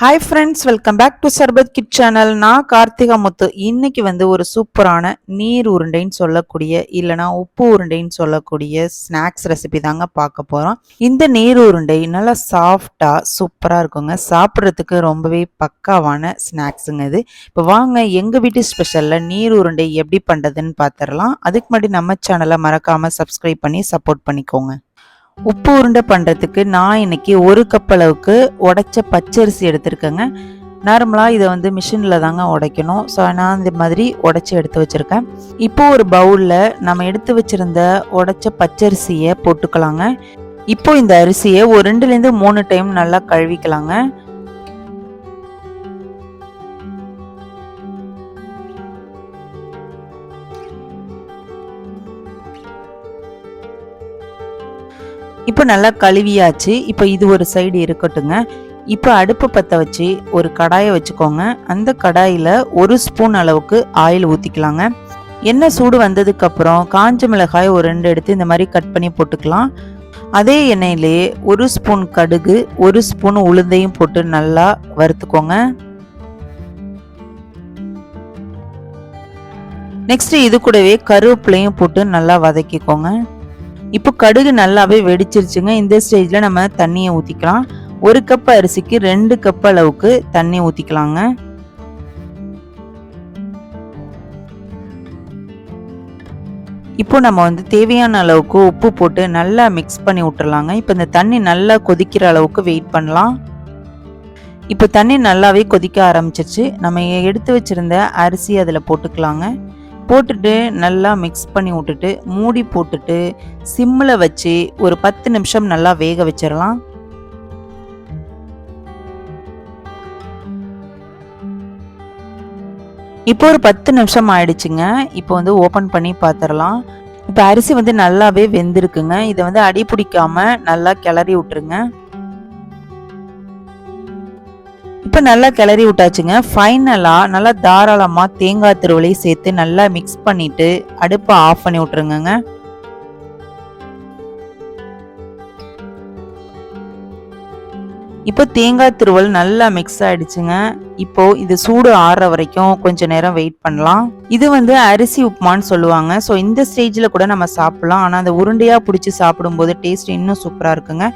Hi friends welcome back to Sharbat kit channel நான் கார்த்திகா முத்து. இன்னைக்கு வந்து ஒரு சூப்பரான நீர் உருண்டைன்னு சொல்லக்கூடிய இல்லைனா உப்பு உருண்டைன்னு சொல்லக்கூடிய ஸ்நாக்ஸ் ரெசிபி தாங்க பார்க்க போகிறோம் இந்த நீர் உருண்டை நல்லா சாஃப்டாக சூப்பராக இருக்குங்க. சாப்பிட்றதுக்கு ரொம்பவே பக்காவான ஸ்நாக்ஸுங்க இது. இப்போ வாங்க எங்கள் வீட்டு ஸ்பெஷலில் நீர் உருண்டை எப்படி பண்ணுறதுன்னு பார்த்துடலாம் அதுக்கு முன்னாடி நம்ம சேனலை மறக்காமல் சப்ஸ்கிரைப் பண்ணி சப்போர்ட் பண்ணிக்கோங்க. உப்பு உருண்டை பண்ணுறதுக்கு நான் இன்னைக்கு ஒரு கப் அளவுக்கு உடைச்ச பச்சரிசி எடுத்திருக்கேங்க. நார்மலாக இதை வந்து மிஷினில் தாங்க உடைக்கணும். ஸோ நான் இந்த மாதிரி உடைச்சி எடுத்து வச்சுருக்கேன். இப்போ ஒரு பவுலில் நம்ம எடுத்து வச்சுருந்த உடைச்ச பச்சரிசியை போட்டுக்கலாங்க. இப்போ இந்த அரிசியை ஒரு ரெண்டுலேருந்து மூணு டைம் நல்லா கழுவிக்கலாங்க. இப்போ நல்லா கழுவியாச்சு. இப்போ இது ஒரு சைடு இருக்கட்டுங்க. இப்போ அடுப்பு பற்ற வச்சு ஒரு கடாயை வச்சுக்கோங்க. அந்த கடாயில் ஒரு ஸ்பூன் அளவுக்கு ஆயில் ஊற்றிக்கலாங்க எண்ணெய் சூடு வந்ததுக்கப்புறம் காஞ்ச மிளகாய் ஒரு ரெண்டு எடுத்து இந்த மாதிரி கட் பண்ணி போட்டுக்கலாம். அதே எண்ணெயிலே ஒரு ஸ்பூன் கடுகு ஒரு ஸ்பூன் உளுந்தையும் போட்டு நல்லா வறுத்துக்கோங்க. நெக்ஸ்ட் இது கூடவே கருவேப்பிலையும் போட்டு நல்லா வதக்கிக்கோங்க. இப்போ கடுகு நல்லாவே வெடிச்சிருச்சுங்க. இந்த ஸ்டேஜில் நம்ம தண்ணியை ஊற்றிக்கலாம் ஒரு கப் அரிசிக்கு ரெண்டு கப் அளவுக்கு தண்ணி ஊற்றிக்கலாங்க இப்போ நம்ம வந்து தேவையான அளவுக்கு உப்பு போட்டு நல்லா மிக்ஸ் பண்ணி விட்டுறலாங்க இப்போ இந்த தண்ணி நல்லா கொதிக்கிற அளவுக்கு வெயிட் பண்ணலாம். இப்போ தண்ணி நல்லாவே கொதிக்க ஆரம்பிச்சிருச்சு. நம்ம எடுத்து வச்சிருந்த அரிசி அதில் போட்டுக்கலாங்க. போட்டுட்டு நல்லா மிக்ஸ் பண்ணி விட்டுட்டு மூடி போட்டுட்டு சிம்மில் வச்சு ஒரு பத்து நிமிஷம் நல்லா வேக வச்சிடலாம். இப்போ ஒரு பத்து நிமிஷம் ஆயிடுச்சுங்க. இப்போ வந்து ஓப்பன் பண்ணி பார்த்துடலாம் இப்போ அரிசி வந்து நல்லாவே வெந்திருக்குங்க. இதை வந்து அடி பிடிக்காம நல்லா கிளறி விட்டுருங்க. இப்போ நல்லா கிளறி விட்டாச்சுங்க. ஃபைனலாக நல்லா தாராளமாக தேங்காய் திருவலையும் சேர்த்து நல்லா மிக்ஸ் பண்ணிவிட்டு அடுப்பை ஆஃப் பண்ணி விட்ருங்கங்க இப்போ தேங்காய் திருவல் நல்லா மிக்ஸ் ஆயிடுச்சுங்க. இப்போ இது சூடு ஆறுற வரைக்கும் கொஞ்ச நேரம் வெயிட் பண்ணலாம். இது வந்து அரிசி உப்புமான்னு சொல்லுவாங்க. ஸோ இந்த ஸ்டேஜில் கூட நம்ம சாப்பிடலாம். ஆனால் அந்த உருண்டையாக பிடிச்சி சாப்பிடும்போது டேஸ்ட் இன்னும் சூப்பராக இருக்குங்க.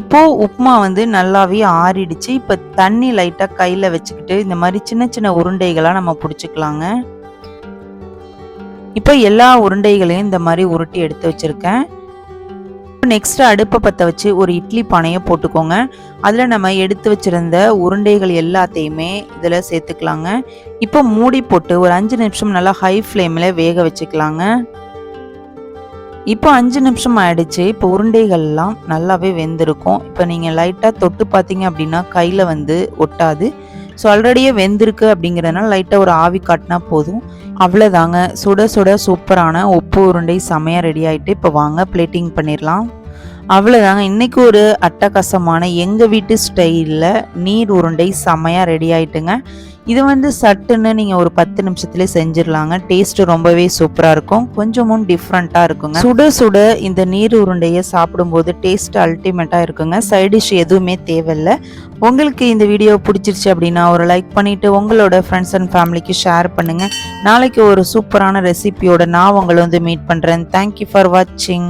இப்போ உப்புமா வந்து நல்லாவே ஆறிடுச்சு. இப்போ தண்ணி லைட்டாக கையில் வச்சுக்கிட்டு இந்த மாதிரி சின்ன சின்ன உருண்டைகளாக நம்ம பிடிச்சிக்கலாங்க. இப்போ எல்லா உருண்டைகளையும் இந்த மாதிரி உருட்டி எடுத்து வச்சுருக்கேன். நெக்ஸ்ட் அடுப்பை பற்ற வச்சு ஒரு இட்லி பானையை போட்டுக்கோங்க. அதில் நம்ம எடுத்து வச்சுருந்த உருண்டைகள் எல்லாத்தையுமே இதில் சேர்த்துக்கலாங்க. இப்போ மூடி போட்டு ஒரு அஞ்சு நிமிஷம் நல்லா ஹை ஃப்ளேமில் வேக வச்சுக்கலாங்க. இப்போ அஞ்சு நிமிஷம் ஆயிடுச்சு. இப்போ உருண்டைகள்லாம் நல்லாவே வெந்திருக்கும். இப்போ நீங்கள் லைட்டாக தொட்டு பார்த்தீங்க அப்படின்னா கையில் வந்து ஒட்டாது. ஸோ ஆல்ரெடியே வெந்திருக்கு அப்படிங்கிறதுனால லைட்டாக ஒரு ஆவி காட்டினா போதும். அவ்வளோதாங்க சுட சுட சூப்பரான உப்பு உருண்டை செமையாக ரெடி ஆகிட்டு இப்போ வாங்க பிளேட்டிங் பண்ணிடலாம். அவ்வளோதாங்க இன்றைக்கி ஒரு அட்டகாசமான எங்கள் வீட்டு ஸ்டைலில் நீர் உருண்டை செமையாக ரெடி ஆகிட்டுங்க இது வந்து சட்டுன்னு நீங்கள் ஒரு பத்து நிமிஷத்துலேயே செஞ்சிடலாங்க. டேஸ்ட் ரொம்பவே சூப்பராக இருக்கும். கொஞ்சமும் டிஃப்ரெண்ட்டாக இருக்குங்க. சுட சுட இந்த நீர் உருண்டையை சாப்பிடும்போது டேஸ்ட் அல்டிமேட்டாக இருக்குங்க. சைட் டிஷ் எதுவுமே தேவையில்லை. உங்களுக்கு இந்த வீடியோ பிடிச்சிருச்சு அப்படின்னா ஒரு லைக் பண்ணிவிட்டு உங்களோட ஃப்ரெண்ட்ஸ் அண்ட் ஃபேமிலிக்கு ஷேர் பண்ணுங்கள் நாளைக்கு ஒரு சூப்பரான ரெசிபியோட நான் உங்களை வந்து மீட் பண்ணுறேன் தேங்க்யூ ஃபார் வாட்சிங்